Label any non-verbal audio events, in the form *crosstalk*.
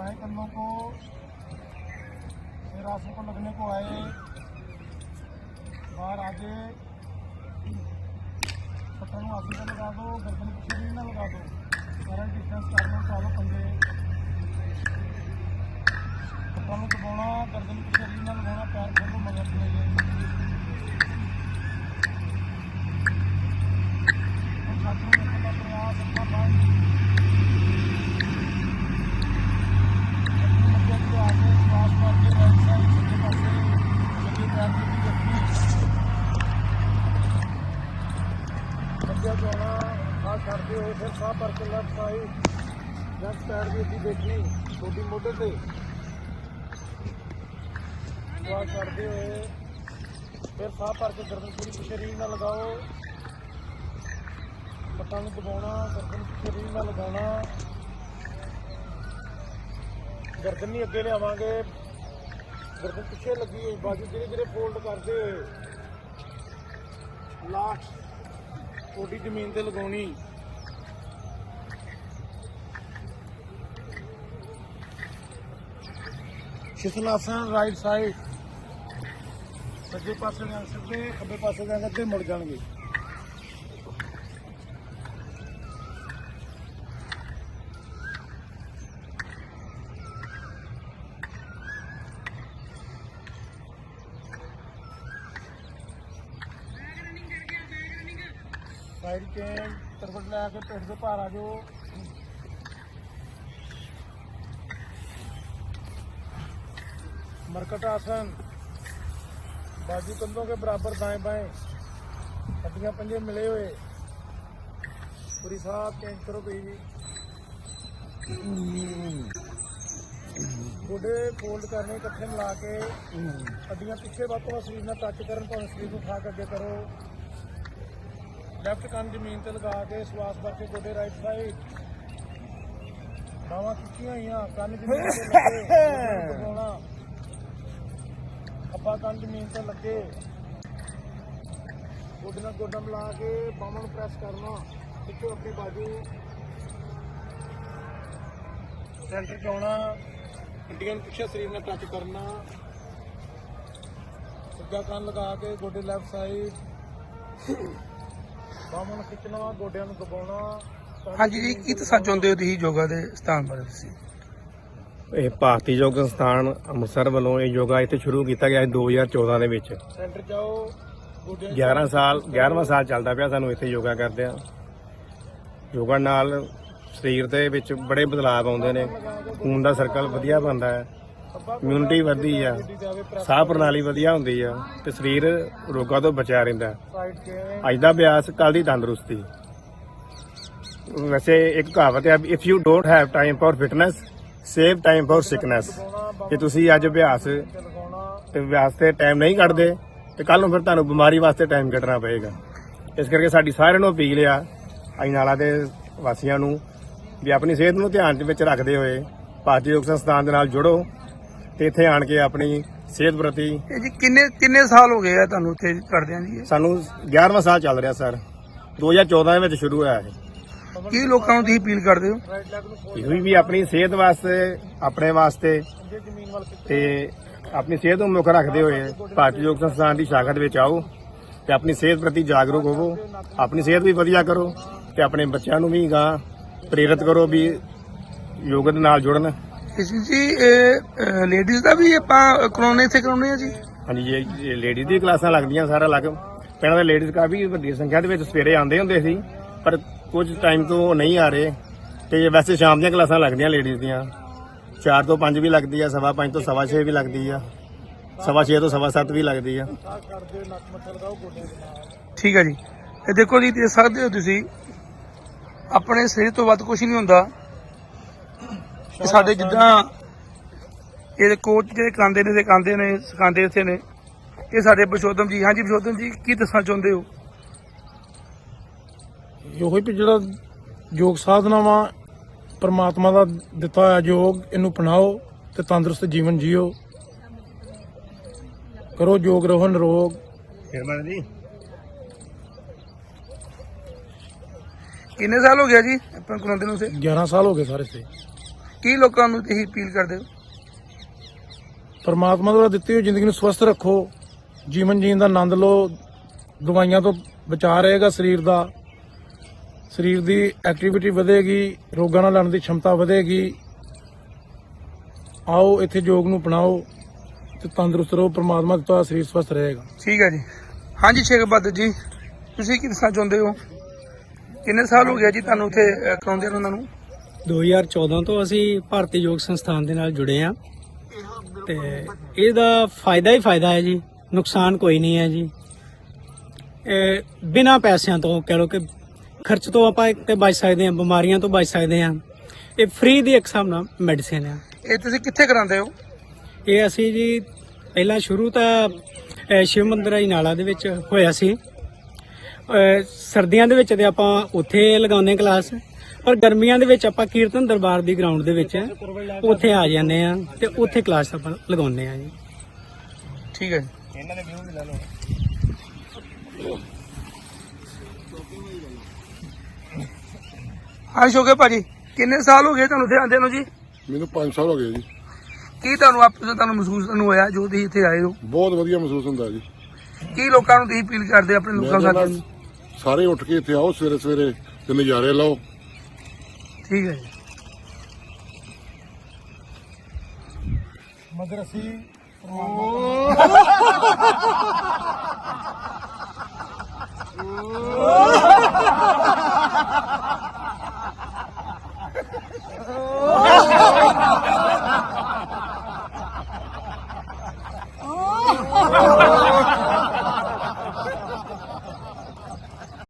बाएं कंधों को फिर आंसू को लगने को आए बाहर आगे पत्थर में आंसू को लगा दो गर्दन पीछे भी ना लगा दो सारा डिस्टेंस करना चालो पंजे पत्थर में दबाना गर्दन पीछे भी ना लगाना पैर खोलो मगर जाइए ਕਰਦੇ ਹੋਏ ਫਿਰ ਸਾਹ ਭਰ ਕੇ ਲੈਫਟ ਸਾਈਡ ਲੈਫਟ ਪੈਰ ਦੀ ਅੱਡੀ ਦੇਖਣੀ ਛੋਟੀ ਮੋਢੇ ਤੇ। ਸਵਾਸ ਕਰਦੇ ਹੋਏ ਫਿਰ ਸਾਹ ਭਰ ਕੇ ਗਰਦਨ ਪੂਰੀ ਸਰੀਰ ਨਾਲ ਲਗਾਓ। ਪੱਟਾਂ ਨੂੰ ਦਬਾਉਣਾ, ਗਰਦਨ ਸਰੀਰ ਨਾਲ ਲਗਾਉਣਾ। ਗਰਦਨ ਨਹੀਂ ਅੱਗੇ ਲਿਆਵਾਂਗੇ। ਗਰਦਨ ਪਿੱਛੇ ਲੱਗੀ ਹੋਈ, ਬਾਜੂ ਜਿਹੜੇ ਜਿਹੜੇ ਫੋਲਡ ਕਰਦੇ ਹੋਏ। ਲਾਸਟ ਕੋਡੀ ਜ਼ਮੀਨ ਤੇ ਲਗਾਉਣੀ। ਸ਼ਿਸਨਾਸਨ ਰਾਈਟ ਸਾਈਡ ਸੱਜੇ ਪਾਸੇ ਨਾਲ ਸਿੱਧੇ ਖੱਬੇ ਪਾਸੇ ਨਾਲ ਅੱਗੇ ਮੁੜ ਜਾਣਗੇ। ਸਾਈਡ ਚੇਂਜ ਤਰਵਟ ਲੈ ਕੇ ਪਿੱਠ ਦੇ ਭਾਰ ਆ ਜਾਓ। मरकट आसन बाजू कंधों के बराबर दाएं बाएं हड्डियां पंजे मिले हुए पूरी साथ चेंज करो कहीं भी ਗੋਡੇ ਫੋਲਡ ਕਰਨੇ ਇਕੱਠੇ ਮਿਲਾ ਕੇ ਹੱਡੀਆਂ ਪਿੱਛੇ ਵੱਧ ਤੋਂ ਵੱਧ ਸਰੀਰ ਨਾਲ ਟੱਚ ਕਰਨ ਭਾਵੇਂ ਸਰੀਰ ਨੂੰ ਉਠਾ ਕੇ ਅੱਗੇ ਕਰੋ ਲੈਫਟ ਕੰਨ ਜ਼ਮੀਨ ਤੇ ਲਗਾ ਕੇ ਸਵਾਸ ਭਰ ਕੇ ਗੋਡੇ ਰਾਈਟ ਸਾਈਡ ਬਾਹਾਂ ਖਿੱਚੀਆਂ ਹੋਈਆਂ ਕੰਨ ਜ਼ਮੀਨ ਤੇ ਲੱਗੇ ਗੋਡੇ *laughs* ਨੂੰ ਦਬਾਉਣਾ ਜ਼ਮੀਨ ਤੇ ਲੱਗੇ। ਗੋਡੇ ਨਾਲ ਗੋਡਾ ਮਿਲਾ ਕੇ ਬਾਹਾਂ ਨੂੰ ਪ੍ਰੈਸ ਕਰਨਾ। ਪਿੱਛੋਂ ਆਪਣੀ ਬਾਜੂ ਸੈਂਟਰ ਚ ਆਉਣਾ। ਹੱਡੀਆਂ ਨੂੰ ਪਿੱਛੇ ਸਰੀਰ ਨਾਲ ਟੱਚ ਕਰਨਾ। ਸੱਜਾ ਕੰਨ ਲਗਾ ਕੇ ਗੋਡੇ ਲੈਫਟ ਸਾਈਡ ਬਾਹਾਂ ਨੂੰ ਖਿੱਚਣਾ ਗੋਡਿਆਂ ਨੂੰ ਦਬਾਉਣਾ। ਹਾਂਜੀ ਜੀ ਕੀ ਦੱਸਣਾ ਚਾਹੁੰਦੇ ਹੋ ਤੁਸੀਂ ਯੋਗਾ ਦੇ ਸਥਾਨ ਬਾਰੇ ਤੁਸੀਂ? ਇਹ ਭਾਰਤੀ ਯੋਗ ਸੰਸਥਾਨ ਅੰਮ੍ਰਿਤਸਰ ਵੱਲੋਂ ਇਹ ਯੋਗਾ ਇੱਥੇ ਸ਼ੁਰੂ ਕੀਤਾ ਗਿਆ ਸੀ 2014 ਦੇ ਵਿੱਚ। ਸੈਂਟਰ ਜਾਓ ਗੋਡਿਆਂ 'ਚ 11 ਸਾਲ 11ਵਾਂ ਸਾਲ ਚੱਲਦਾ ਪਿਆ ਸਾਨੂੰ ਇੱਥੇ ਯੋਗਾ ਕਰਦੇ ਆ। ਯੋਗਾ ਨਾਲ ਸਰੀਰ ਦੇ ਵਿੱਚ ਬੜੇ ਬਦਲਾਅ ਆਉਂਦੇ ਨੇ ਖੂਨ ਦਾ ਸਰਕਲ ਵਧੀਆ ਬਣਦਾ ਹੈ ਇਮਿਊਨਿਟੀ ਵਧਦੀ ਆ ਸਾਹ ਪ੍ਰਣਾਲੀ ਵਧੀਆ ਹੁੰਦੀ ਆ ਤੇ ਸਰੀਰ ਰੋਗਾਂ ਤੋਂ ਬਚਿਆ ਰਹਿੰਦਾ ਅੱਜ ਦਾ ਅਭਿਆਸ ਕੱਲ ਦੀ ਤੰਦਰੁਸਤੀ। ਵੈਸੇ ਇੱਕ ਕਹਾਵਤ ਹੈ if you don't have time for fitness save time for sickness ਜੇ ਤੁਸੀਂ ਅੱਜ ਅਭਿਆਸ ਤੇ ਲਗਾਉਣਾ ਤੇ ਟਾਈਮ ਨਹੀਂ ਕੱਢਦੇ ਤੇ ਕੱਲ ਨੂੰ ਫਿਰ ਤੁਹਾਨੂੰ ਬਿਮਾਰੀ ਵਾਸਤੇ ਟਾਈਮ ਕੱਢਣਾ ਪਏਗਾ। ਇਸ ਕਰਕੇ ਸਾਡੀ ਸਾਰਿਆਂ ਨੂੰ ਅਪੀਲ ਆ ਅਜਨਾਲਾ ਦੇ ਵਾਸੀਆਂ ਨੂੰ ਵੀ ਆਪਣੀ ਸਿਹਤ ਨੂੰ ਧਿਆਨ ਦੇ ਵਿੱਚ ਰੱਖਦੇ ਹੋਏ ਭਾਰਤੀ ਯੋਗ ਸੰਸਥਾਨ ਦੇ ਨਾਲ ਜੁੜੋ ਤੇ ਇੱਥੇ ਆਣ ਕੇ ਆਪਣੀ ਸਿਹਤ ਪ੍ਰਤੀ ਇਹ ਜੀ ਕਿੰਨੇ ਕਿੰਨੇ ਸਾਲ ਹੋ ਗਏ ਆ ਤੁਹਾਨੂੰ ਇੱਥੇ ਕਰਦੇ ਆਂ ਜੀ? ਸਾਨੂੰ 11ਵਾਂ ਸਾਲ ਚੱਲ ਰਿਹਾ ਸਰ। 2014 ਦੇ ਵਿੱਚ ਸ਼ੁਰੂ ਹੋਇਆ ਇਹ। ਕੀ ਲੋਕਾਂ ਨੂੰ ਤੁਸੀਂ ਅਪੀਲ ਕਰਦੇ ਹੋ? ਇਹੋ ਵੀ ਆਪਣੀ ਸਿਹਤ ਵਾਸਤੇ ਆਪਣੇ ਵਾਸਤੇ ਤੇ ਆਪਣੀ ਸਿਹਤ ਨੂੰ ਮੁੱਖ ਰੱਖਦੇ ਹੋਏ ਭਾਰਤੀ ਯੋਗ ਸੰਸਥਾਨ ਦੀ ਸ਼ਾਖਾ ਦੇ ਵਿੱਚ ਆਓ ਤੇ ਆਪਣੀ ਸਿਹਤ ਪ੍ਰਤੀ ਜਾਗਰੂਕ ਹੋਵੋ ਆਪਣੀ ਸਿਹਤ ਵੀ ਵਧੀਆ ਕਰੋ ਤੇ ਆਪਣੇ ਬੱਚਿਆਂ ਨੂੰ ਵੀ ਗਾਂ ਪ੍ਰੇਰਿਤ ਕਰੋ ਵੀ ਯੋਗ ਦੇ ਨਾਲ ਜੁੜਨ। ਇਸ ਜੀ ਇਹ ਲੇਡੀਜ਼ ਦਾ ਵੀ ਆਪਾਂ ਕਰਾਉਣੇ ਇੱਥੇ ਕਰਾਉਣੇ ਆ ਜੀ? ਹਾਂਜੀ ਜੇ ਲੇਡੀਜ਼ ਦੀ ਕਲਾਸਾਂ ਲੱਗਦੀਆਂ ਸਾਰਾ ਲੱਗ ਪਹਿਲਾਂ ਤਾਂ ਲੇਡੀਜ਼ ਕਾਫੀ ਵੱਡੀ ਸੰਖਿਆ ਦੇ ਵਿੱਚ ਸਵੇਰੇ ਆਉਂਦੇ ਹੁੰਦੇ ਸੀ ਪਰ ਕੁਝ ਟਾਈਮ ਤੋਂ ਉਹ ਨਹੀਂ ਆ ਰਹੇ ਤੇ ਵੈਸੇ ਸ਼ਾਮ ਦੀਆਂ ਕਲਾਸਾਂ ਲੱਗਦੀਆਂ ਲੇਡੀਜ਼ ਦੀਆਂ। 4 ਤੋਂ 5 ਵੀ ਲੱਗਦੀ ਆ ਸਵਾ 5 ਤੋਂ ਸਵਾ 6 ਵੀ ਲੱਗਦੀ ਆ। ਸਵਾ 6 ਤੋਂ ਸਵਾ 7 ਵੀ ਲੱਗਦੀ ਆ। ਠੀਕ ਹੈ ਜੀ। ਇਹ ਦੇਖੋ ਜੀ ਦੇਖ ਸਕਦੇ ਹੋ ਤੁਸੀਂ ਆਪਣੇ ਸਰੀਰ ਤੋਂ ਵੱਧ ਕੁਝ ਨਹੀਂ ਹੁੰਦਾ। ਸਾਡੇ ਜਿੱਦਾਂ ਇਹ ਕੋਚ ਜਿਹੜੇ ਕਾਂਦੇ ਨੇ ਤੇ ਕਾਂਦੇ ਨੇ ਸਿਖਾਉਂਦੇ ਇੱਥੇ ਨੇ ਇਹ ਸਾਡੇ ਬਸ਼ੋਤਮ ਜੀ। ਹਾਂਜੀ ਬਸ਼ੋਤਮ ਜੀ ਕੀ ਦੱਸਣਾ ਚਾਹੁੰਦੇ ਹੋ? ਇਹੋ ਹੀ ਵੀ ਜਿਹੜਾ ਯੋਗ ਸਾਧਨਾ ਵਾ ਪਰਮਾਤਮਾ ਦਾ ਦਿੱਤਾ ਹੋਇਆ ਯੋਗ ਇਹਨੂੰ ਅਪਣਾਓ ਤੇ ਤੰਦਰੁਸਤ ਜੀਵਨ ਜੀਓ। ਕਰੋ ਯੋਗ ਰਹੋ ਨਿਰੋਗ। ਫਿਰਮਾਨ ਜੀ। ਕਿੰਨੇ ਸਾਲ ਹੋ ਗਿਆ ਜੀ ਆਪਾਂ ਕਰਾਉਂਦੇ ਨੂੰ ਸੇ 11 ਸਾਲ ਹੋ ਗਏ ਸਾਰੇ ਸੇ ਕੀ ਲੋਕਾਂ ਨੂੰ ਤੁਸੀਂ ਅਪੀਲ ਕਰਦੇ ਹੋ? ਪਰਮਾਤਮਾ ਦੁਆਰਾ ਦਿੱਤੀ ਹੋਈ ਜ਼ਿੰਦਗੀ ਨੂੰ ਸਵਸਥ ਰੱਖੋ। ਜੀਵਨ ਜੀਣ ਦਾ ਆਨੰਦ ਲਓ। ਦਵਾਈਆਂ ਤੋਂ ਬਚਾ ਰਹੇਗਾ ਸਰੀਰ ਦਾ। ਸਰੀਰ ਦੀ ਐਕਟੀਵਿਟੀ ਵਧੇਗੀ ਰੋਗਾਂ ਨਾਲ ਲੜਨ ਦੀ ਸ਼ਮਤਾ ਵਧੇਗੀ। ਆਓ ਇੱਥੇ ਯੋਗ ਨੂੰ ਅਪਣਾਓ ਤੇ ਤੰਦਰੁਸਤ ਰਹੋ ਪ੍ਰਮਾਤਮਾ ਦਾ ਤੁਹਾਡਾ ਸਰੀਰ ਸਵਸਥ ਰਹੇਗਾ। ਠੀਕ ਹੈ ਜੀ। ਹਾਂਜੀ ਸ਼ੇਖ ਬਹਾਦਰ ਜੀ ਤੁਸੀਂ ਕੀ ਦੱਸਣਾ ਚਾਹੁੰਦੇ ਹੋ? ਕਿੰਨੇ ਸਾਲ ਹੋ ਗਿਆ ਜੀ ਤੁਹਾਨੂੰ ਉੱਥੇ ਕਰਾਉਂਦੇ ਨੇ ਉਹਨਾਂ ਨੂੰ? 2014 ਤੋਂ ਅਸੀਂ ਭਾਰਤੀ ਯੋਗ ਸੰਸਥਾਨ ਦੇ ਨਾਲ ਜੁੜੇ ਆ ਤੇ ਇਹਦਾ ਫਾਇਦਾ ਹੀ ਫਾਇਦਾ ਹੈ ਜੀ ਨੁਕਸਾਨ ਕੋਈ ਨਹੀਂ ਹੈ ਜੀ। ਇਹ ਬਿਨਾ ਪੈਸਿਆਂ ਤੋਂ ਕਹਿ ਲੋ ਕਿ ਖਰਚ ਤੋਂ ਆਪਾਂ ਇੱਕ ਤੇ ਬਚ ਸਕਦੇ ਹਾਂ ਬਿਮਾਰੀਆਂ ਤੋਂ ਬਚ ਸਕਦੇ ਹਾਂ। ਇਹ ਫ੍ਰੀ ਦੀ ਇੱਕ ਹਿਸਾਬ ਨਾਲ ਮੈਡੀਸਿਨ ਆ। ਇਹ ਤੁਸੀਂ ਕਿੱਥੇ ਕਰਾਉਂਦੇ ਹੋ? ਇਹ ਅਸੀਂ ਜੀ ਪਹਿਲਾਂ ਸ਼ੁਰੂ ਤਾਂ ਸ਼ਿਵ ਮੰਦਿਰ ਨਾਲਾ ਦੇ ਵਿੱਚ ਹੋਇਆ ਸੀ। ਸਰਦੀਆਂ ਦੇ ਵਿੱਚ ਤੇ ਆਪਾਂ ਉੱਥੇ ਲਗਾਉਂਦੇ ਕਲਾਸ ਪਰ ਗਰਮੀਆਂ ਦੇ ਵਿੱਚ ਆਪਾਂ ਕੀਰਤਨ ਦਰਬਾਰ ਦੀ ਗਰਾਊਂਡ ਦੇ ਵਿੱਚ ਉੱਥੇ ਆ ਜਾਂਦੇ ਆ ਤੇ ਉੱਥੇ ਕਲਾਸ ਆਪਾਂ ਲਗਾਉਂਦੇ ਆ ਜੀ। ਠੀਕ ਹੈ ਜੀ। ਹਾਂ ਸ਼ੋਕੇ ਭਾਜੀ? ਕਿੰਨੇ ਸਾਲ ਹੋ ਗਏ ਤੁਹਾਨੂੰ ਇੱਥੇ ਆਉਂਦੇ ਨੂੰ ਜੀ? ਮੈਨੂੰ 5 ਸਾਲ ਹੋ ਗਏ ਜੀ। ਕੀ ਤੁਹਾਨੂੰ ਆਪ ਤੁਹਾਨੂੰ ਮਹਿਸੂਸ ਤੁਹਾਨੂੰ ਹੋਇਆ ਜੋ ਤੁਸੀਂ ਇੱਥੇ ਆਏ ਹੋ? ਬਹੁਤ ਵਧੀਆ ਮਹਿਸੂਸ ਹੁੰਦਾ ਜੀ। ਕੀ ਲੋਕਾਂ ਨੂੰ ਤੁਸੀਂ ਅਪੀਲ ਕਰਦੇ ਆਪਣੇ ਮੈਂ ਲੋਕਾਂ ਕਹਿੰਦਾ ਨੂੰ ਸਾਰੇ ਉੱਠ ਕੇ ਇੱਥੇ ਆਓ ਸਵੇਰੇ ਸਵੇਰੇ ਤੇ ਨਜ਼ਾਰੇ ਲਓ। ਠੀਕ ਹੈ ਜੀ। ਮਦਰਸੀ *laughs*